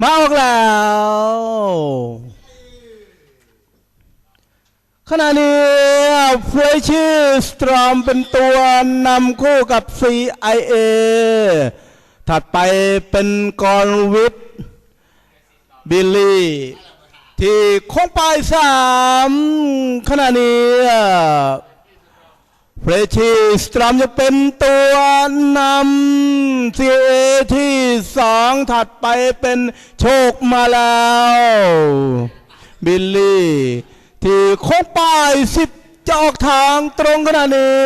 มาออกแล้ว ขณะนี้เฟรชี่สตรอมเป็นตัวนำคู่กับ CIA ถัดไปเป็นกอลวิทบิลลี่ ที่ค้งปสามขณะนี้เฟรชี่สตรอมจะเป็นตัวนำ CIA ที่สองถัดไปเป็นโชคมาแล้ว บิลลี่ ที่โค้งปลายสิบจะออกทางตรงขณะนี้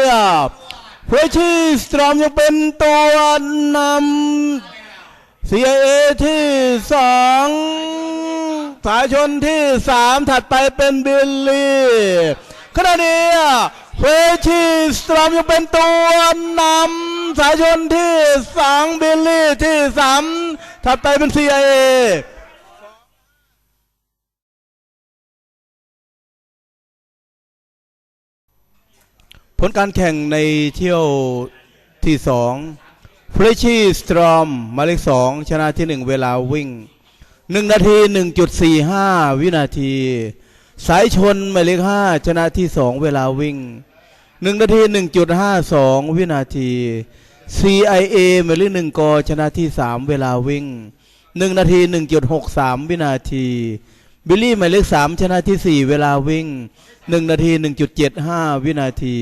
เฟรชี่สตรอมยังเป็นตัวนำ CIA ที่สองสายชนที่สามถัดไปเป็นบิลลี่ขณะนี้เฟรชี่สตรอมยังเป็นตัวนำ สายชนที่สองบิลลี่ที่สามถัดไปเป็น CIA ผลการแข่งในเที่ยวที่สองเฟรชี่สตรอมหมายเลขสองชนะที่หนึ่งเวลาวิ่งหนึ่งนาทีหนึ่งจุดสี่ห้าวินาที สายชนหมายเลขห้าชนะที่สองเวลาวิ่ง หนึ่งนาทีหนึ่งจุดห้าสองวินาที CIA หมายเลขหนึ่งกอชนะที่สามเวลาวิ่งหนึ่งนาทีหนึ่งจุดหกสามวินาที บิลลี่หมายเลขสามชนะที่สี่เวลาวิ่งหนึ่งนาทีหนึ่งจุดเจ็ดห้าวินาที